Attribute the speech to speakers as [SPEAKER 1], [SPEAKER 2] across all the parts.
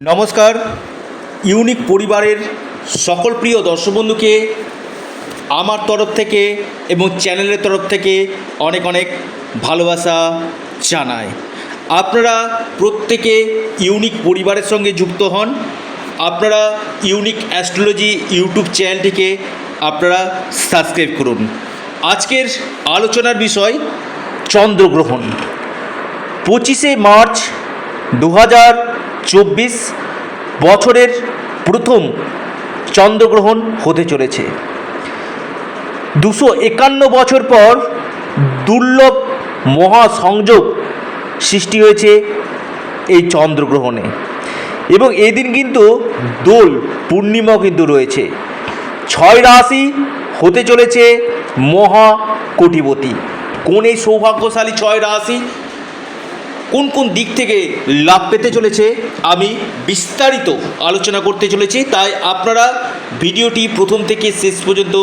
[SPEAKER 1] নমস্কার। ইউনিক পরিবারের সকল প্রিয় দর্শক বন্ধুকে আমার তরফ থেকে এবং চ্যানেলের তরফ থেকে অনেক অনেক ভালোবাসা জানাই। আপনারা প্রত্যেকে ইউনিক পরিবারের সঙ্গে যুক্ত হন। আপনারা ইউনিক অ্যাস্ট্রোলজি ইউটিউব চ্যানেলটিকে আপনারা সাবস্ক্রাইব করুন। আজকের আলোচনার বিষয় চন্দ্রগ্রহণ। পঁচিশে মার্চ দু হাজার চব্বিশ বছরের প্রথম চন্দ্রগ্রহণ হতে চলেছে। দুশো একান্ন বছর পর দুর্লভ মহাসংযোগ সৃষ্টি হয়েছে এই চন্দ্রগ্রহণে। এবং এই দিন কিন্তু দোল, পূর্ণিমাও কিন্তু রয়েছে। ছয় রাশি হতে চলেছে মহা কোটিপতি কোন এই সৌভাগ্যশালী ছয় রাশি কোন কোন দিক থেকে লাভ পেতে চলেছে আমি বিস্তারিত আলোচনা করতে চলেছি, তাই আপনারা ভিডিওটি প্রথম থেকে শেষ পর্যন্ত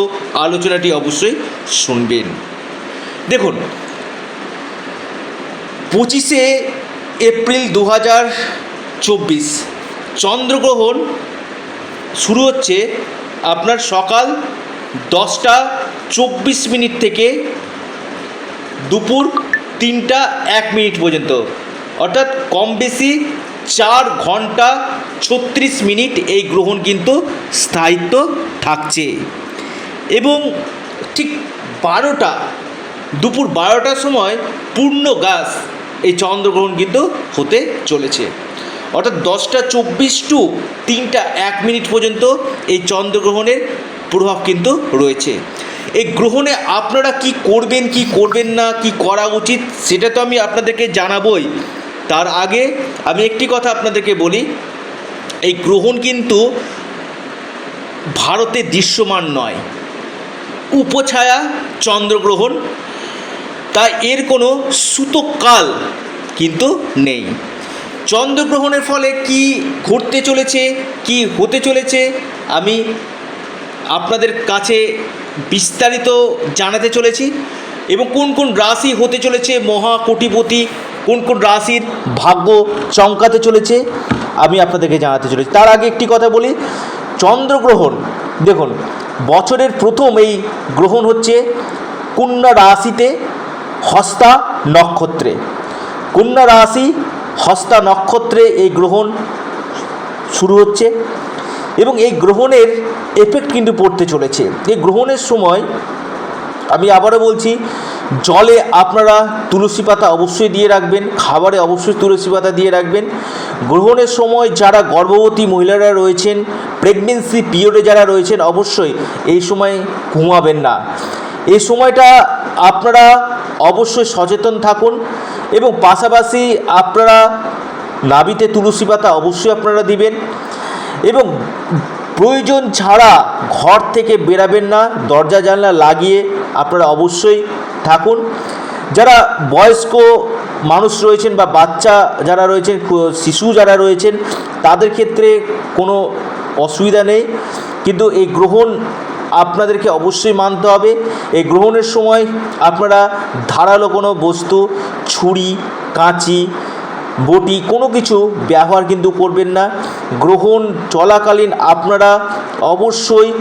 [SPEAKER 1] আলোচনাটি অবশ্যই শুনবেন। দেখুন, পঁচিশে এপ্রিল দু হাজার চব্বিশ চন্দ্রগ্রহণ শুরু হচ্ছে আপনার সকাল দশটা চব্বিশ মিনিট থেকে দুপুর তিনটা এক মিনিট পর্যন্ত। অর্থাৎ কম বেশি চার ঘণ্টা ছত্রিশ মিনিট এই গ্রহণ কিন্তু স্থায়িত্ব থাকছে। এবং ঠিক বারোটা, দুপুর বারোটার সময় পূর্ণ গাছ এই চন্দ্রগ্রহণ কিন্তু হতে চলেছে। অর্থাৎ দশটা চব্বিশ টু তিনটা এক মিনিট পর্যন্ত এই চন্দ্রগ্রহণের প্রভাব কিন্তু রয়েছে। এই গ্রহণে আপনারা কি করবেন কি করবেন না, কি করা উচিত, সেটা তো আমি আপনাদেরকে জানাবই। তার আগে আমি একটি কথা আপনাদেরকে বলি, এই গ্রহণ কিন্তু ভারতে দৃশ্যমান নয়। উপছায়া চন্দ্রগ্রহণ, তাই এর কোনো সূতককাল কিন্তু নেই। চন্দ্রগ্রহণের ফলে কি ঘটতে চলেছে, কি হতে চলেছে, আমি আপনাদের কাছে বিস্তারিত জানাতে চলেছি এবং কোন কোন রাশি হতে চলেছে মহা কোটিপতি কোন কোন রাশির ভাগ্য চমকাতে চলেছে, আমি আপনাদেরকে জানাতে চলেছি। তার আগে একটি কথা বলি, চন্দ্রগ্রহণ, দেখুন, বছরের প্রথম এই গ্রহণ হচ্ছে কন্যা রাশিতে হস্তা নক্ষত্রে। কন্যা রাশি হস্তা নক্ষত্রে এই গ্রহণ শুরু হচ্ছে। এবং এই গ্রহণের এফেক্ট কিন্তু পড়তে চলেছে। এই গ্রহণের সময় আমি আবারও বলছি, জলে আপনারা তুলসী পাতা অবশ্যই দিয়ে রাখবেন, খাবারে অবশ্যই তুলসী পাতা দিয়ে রাখবেন। গ্রহণের সময় যারা গর্ভবতী মহিলারা রয়েছেন প্রেগনেন্সি পিরিয়ডে যারা রয়েছেন, অবশ্যই এই সময় ঘুমাবেন না। এই সময়টা আপনারা অবশ্যই সচেতন থাকুন এবং পাশাপাশি আপনারা নাবিতে তুলসী পাতা অবশ্যই আপনারা দিবেন। এবং প্রয়োজন ছাড়া ঘর থেকে বেরাবেন না, দরজা জানলা লাগিয়ে আপনারা অবশ্যই থাকুন। যারা বয়স্ক মানুষ রয়েছেন বা বাচ্চা যারা রয়েছেন শিশু যারা রয়েছেন, তাদের ক্ষেত্রে কোনো অসুবিধা নেই। কিন্তু এই গ্রহণ আপনাদেরকে অবশ্যই মানতে হবে। এই গ্রহণের সময় আপনারা ধারালো কোনো বস্তু, ছুরি, কাঁচি বটি কোনো কিছু ব্যবহার কিন্তু করবেন না। গ্রহণ চলাকালীন আপনারা অবশ্যই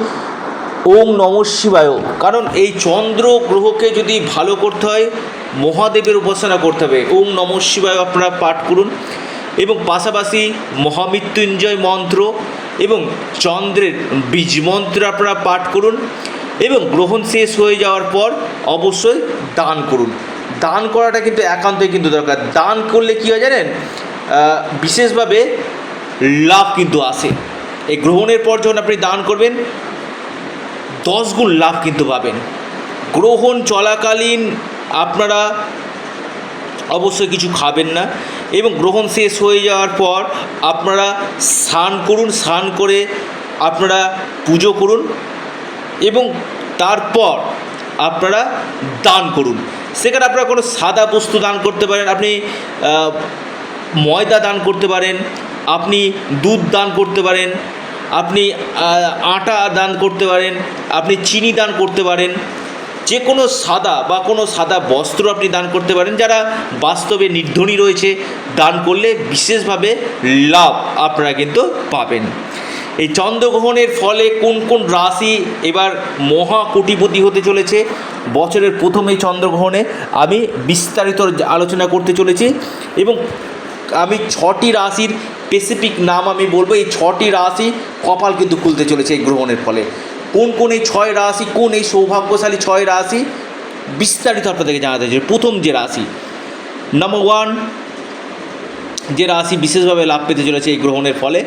[SPEAKER 1] ওম নম শিবায়। কারণ এই চন্দ্র গ্রহকে যদি ভালো করতে হয়, মহাদেবের উপাসনা করতে হবে। ওম নম শিবায় আপনারা পাঠ করুন। এবং পাশাপাশি মহামৃত্যুঞ্জয় মন্ত্র এবং চন্দ্রের বীজ মন্ত্র আপনারা পাঠ করুন। এবং গ্রহণ শেষ হয়ে যাওয়ার পর অবশ্যই দান করুন। দান করাটা কিন্তু একান্তই কিন্তু দরকার। দান করলে কী হয় জানেন? বিশেষভাবে লাভ কিন্তু আসে। এই গ্রহণের পর যখন আপনি দান করবেন, দশ গুণ লাভ কিন্তু পাবেন। গ্রহণ চলাকালীন আপনারা অবশ্যই কিছু খাবেন না এবং গ্রহণ শেষ হয়ে যাওয়ার পর আপনারা স্নান করুন, স্নান করে আপনারা পুজো করুন এবং তারপর আপনারা দান করুন। সেখানে আপনারা কোনো সাদা বস্তু দান করতে পারেন, আপনি ময়দা দান করতে পারেন, আপনি দুধ দান করতে পারেন, আপনি আটা দান করতে পারেন, আপনি চিনি দান করতে পারেন যে কোনো সাদা বা কোনো সাদা বস্ত্র আপনি দান করতে পারেন, যারা বাস্তবে নির্ধনী রয়েছে, দান করলে বিশেষভাবে লাভ আপনারা কিন্তু পাবেন। এই চন্দ্রগ্রহণের ফলে কোন কোন রাশি এবার মহা কোটিপতি হতে চলেছে? বছরের প্রথম এই চন্দ্রগ্রহণে আমি বিস্তারিত আলোচনা করতে চলেছি এবং আমি ছটি রাশির স্পেসিফিক নাম আমি বলব। এই ছটি রাশি কপাল কিন্তু খুলতে চলেছে এই গ্রহণের ফলে। কোন কোন এই ছয় রাশি, কোন এই সৌভাগ্যশালী ছয় রাশি? বিস্তারিত আপনাদেরকে জানাতে চাই। প্রথম যে রাশি নাম্বার ওয়ান যে রাশি বিশেষভাবে লাভ পেতে চলেছে এই গ্রহণের ফলে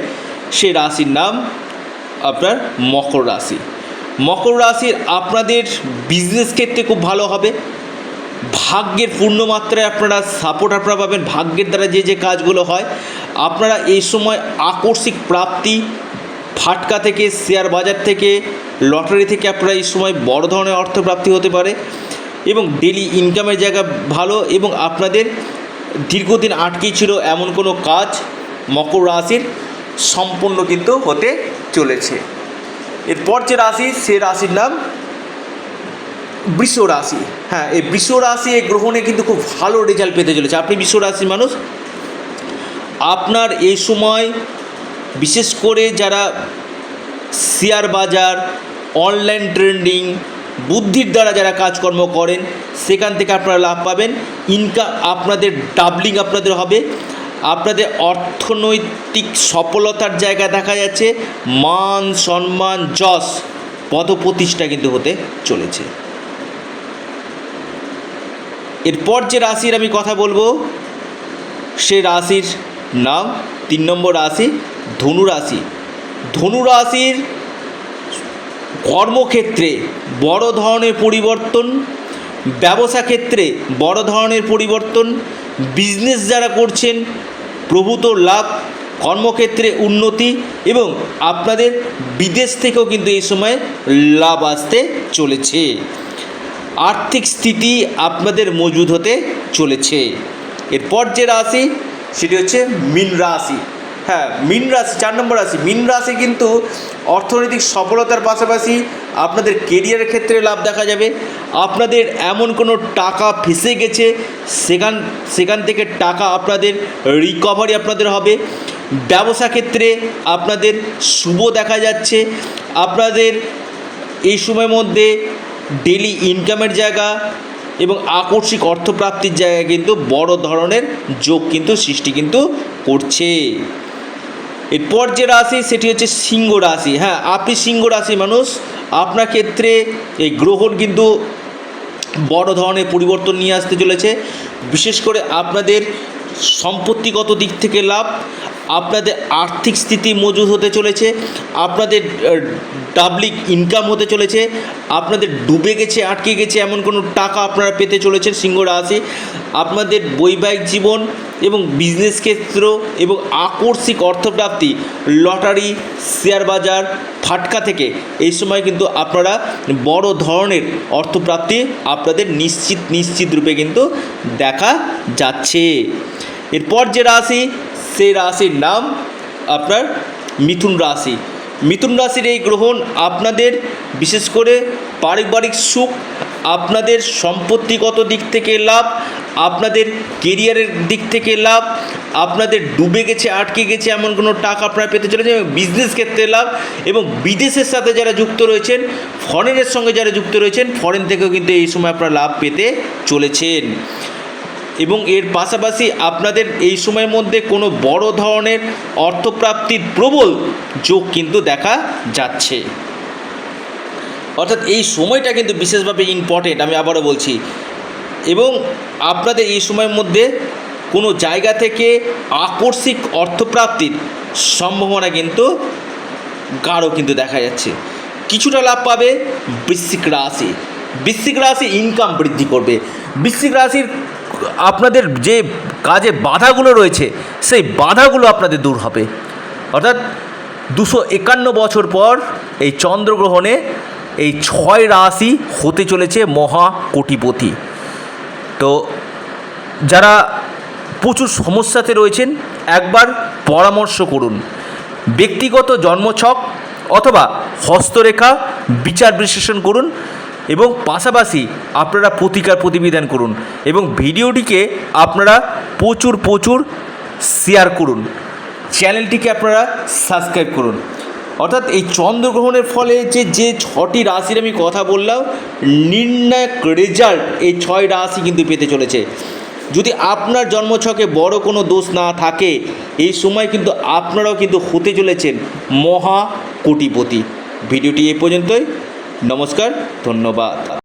[SPEAKER 1] সেই রাশির নাম আপনার মকর রাশি। মকর রাশির আপনাদের বিজনেস ক্ষেত্রে খুব ভালো হবে। ভাগ্যের পূর্ণ মাত্রায় আপনারা সাপোর্ট আপনারা পাবেন। ভাগ্যের দ্বারা যে যে কাজগুলো হয়, আপনারা এই সময় আকস্মিক প্রাপ্তি, ফাটকা থেকে শেয়ার বাজার থেকে লটারি থেকে আপনারা এই সময় বড় ধরনের অর্থপ্রাপ্তি হতে পারে এবং ডেলি ইনকামের জায়গা ভালো এবং আপনাদের দীর্ঘদিন আটকেই ছিল এমন কোনো কাজ মকর রাশির সম্পূর্ণ কিন্তু হতে চলেছে। এরপর যে রাশি, সে রাশির নাম বৃষ রাশি হ্যাঁ এই বৃষ রাশি এই গ্রহণে কিন্তু খুব ভালো রেজাল্ট পেতে চলেছে। আপনি বৃষ রাশির মানুষ। আপনার এই সময় বিশেষ করে যারা শেয়ার বাজার অনলাইন ট্রেন্ডিং বুদ্ধির দ্বারা যারা কাজকর্ম করেন, সেখান থেকে আপনারা লাভ পাবেন। ইনকাম আপনাদের ডাবলিং আপনাদের হবে। আপনাদের অর্থনৈতিক সফলতার জায়গা দেখা যাচ্ছে। মান, সম্মান, যশ, পদপ্রতিষ্ঠা কিন্তু হতে চলেছে। এরপর যে রাশির আমি কথা বলব, সে রাশির নাম তিন নম্বর রাশি ধনু রাশি। ধনু রাশির কর্মক্ষেত্রে বড় ধরনের পরিবর্তন ব্যবসা ক্ষেত্রে বড় ধরনের পরিবর্তন বিজনেস যারা করছেন, প্রভূত লাভ, কর্মক্ষেত্রে উন্নতি এবং আপনাদের বিদেশ থেকেও কিন্তু এই সময় লাভ আসতে চলেছে। আর্থিক স্থিতি আপনাদের মজবুত হতে চলেছে। এরপর যে রাশি, সেটি হচ্ছে মীন রাশি। হ্যাঁ মীন রাশি, চার নম্বর রাশি। মীন রাশি কিন্তু অর্থনৈতিক সফলতার পাশাপাশি আপনাদের কেরিয়ারের ক্ষেত্রে লাভ দেখা যাবে। আপনাদের এমন কোনো টাকা ফেসে গেছে, সেখান সেখান থেকে টাকা আপনাদের রিকভারি আপনাদের হবে। ব্যবসা ক্ষেত্রে আপনাদের শুভ দেখা যাচ্ছে। আপনাদের এই সময়ের মধ্যে ডেলি ইনকামের জায়গা এবং আকস্মিক অর্থপ্রাপ্তির জায়গায় কিন্তু বড় ধরনের যোগ কিন্তু সৃষ্টি কিন্তু করছে। এরপর যে রাশি, সেটি হচ্ছে সিংহ রাশি। হ্যাঁ আপনি সিংহ রাশি মানুষ, আপনার ক্ষেত্রে এই গ্রহণ কিন্তু বড় ধরনের পরিবর্তন নিয়ে আসতে চলেছে। বিশেষ করে আপনাদের সম্পত্তিগত দিক থেকে লাভ আপনাদের আর্থিক স্থিতি মজুদ হতে চলেছে, আপনাদের ডাবলিক ইনকাম হতে চলেছে, আপনাদের ডুবে গেছে, আটকে গেছে এমন কোনো টাকা আপনারা পেতে চলেছেন সিংহ রাশি। আপনাদের বৈবাহিক জীবন এবং বিজনেস ক্ষেত্র এবং আকস্মিক অর্থপ্রাপ্তি লটারি শেয়ার বাজার, ফাটকা থেকে এই সময় কিন্তু আপনারা বড় ধরনের অর্থপ্রাপ্তি আপনাদের নিশ্চিত নিশ্চিত রূপে কিন্তু দেখা যাচ্ছে। এরপর যে রাশি সেই রাশির নাম আপনার মিথুন রাশি। মিথুন রাশির এই গ্রহণ আপনাদের, বিশেষ করে পারিবারিক সুখ, আপনাদের সম্পত্তিগত দিক থেকে লাভ, আপনাদের কেরিয়ারের দিক থেকে লাভ, আপনাদের ডুবে গেছে, আটকে গেছে এমন কোনো টাকা আপনারা পেতে চলেছেন এবং বিজনেস ক্ষেত্রে লাভ এবং বিদেশের সাথে যারা যুক্ত রয়েছেন ফরেনের সঙ্গে যারা যুক্ত রয়েছেন ফরেন থেকেও কিন্তু এই সময় আপনারা লাভ পেতে চলেছেন। এবং এর পাশাপাশি আপনাদের এই সময়ের মধ্যে কোনো বড় ধরনের অর্থপ্রাপ্তির প্রবল যোগ কিন্তু দেখা যাচ্ছে। অর্থাৎ এই সময়টা কিন্তু বিশেষভাবে ইম্পর্টেন্ট আমি আবারও বলছি। এবং আপনাদের এই সময়ের মধ্যে কোনো জায়গা থেকে আকস্মিক অর্থপ্রাপ্তির সম্ভাবনা কিন্তু গাঢ় কিন্তু দেখা যাচ্ছে। কিছুটা লাভ পাবে বৃশ্চিক রাশি। বৃশ্চিক রাশি ইনকাম বৃদ্ধি করবে। বৃশ্চিক রাশির আপনাদের যে কাজে বাধাগুলো রয়েছে, সেই বাধাগুলো আপনাদের দূর হবে। অর্থাৎ দুশো একান্ন বছর পর এই চন্দ্রগ্রহণে এই ছয় রাশি হতে চলেছে মহা কোটিপতি তো যারা প্রচুর সমস্যাতে রয়েছেন, একবার পরামর্শ করুন। ব্যক্তিগত জন্মছক অথবা হস্তরেখা বিচার বিশ্লেষণ করুন। এবং পাশাপাশি আপনারা প্রতিকার প্রতিবিধান করুন এবং ভিডিওটিকে আপনারা প্রচুর প্রচুর শেয়ার করুন। চ্যানেলটিকে আপনারা সাবস্ক্রাইব করুন। অর্থাৎ এই চন্দ্রগ্রহণের ফলে যে যে ছটি রাশির আমি কথা বললাম, নির্ণায়ক রেজাল্ট এই ছয় রাশি কিন্তু পেতে চলেছে। যদি আপনার জন্মছকে বড় কোনো দোষ না থাকে, এই সময় কিন্তু আপনারাও কিন্তু হতে চলেছেন মহা কোটিপতি ভিডিওটি এই পর্যন্তই। নমস্কার ধন্যবাদ।